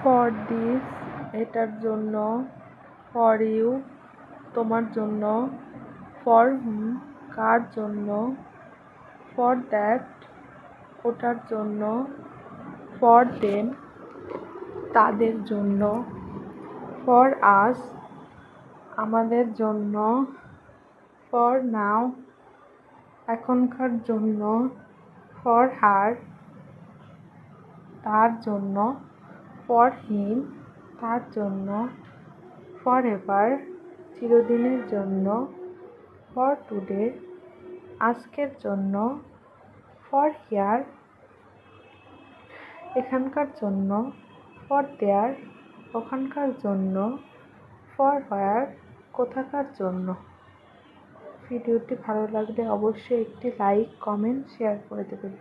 For this এটার জন্য for you তোমার জন্য ফর হুম কার জন্য ফর দ্যাট ওটার জন্য ফর দেম তাদের জন্য ফর আস আমাদের জন্য ফর নাও এখনকার জন্য ফর হার তার জন্য ফর হিম তার জন্য ফর এভার চিরদিনের জন্য ফর টুডে আজকের জন্য ফর হিয়ার এখানকার জন্য ফর দেয়ার ওখানকার জন্য ফর হোয়ার কোথাকার জন্য। ভিডিওটি ভালো লাগলে অবশ্যই একটি লাইক কমেন্ট শেয়ার করে দেবেন।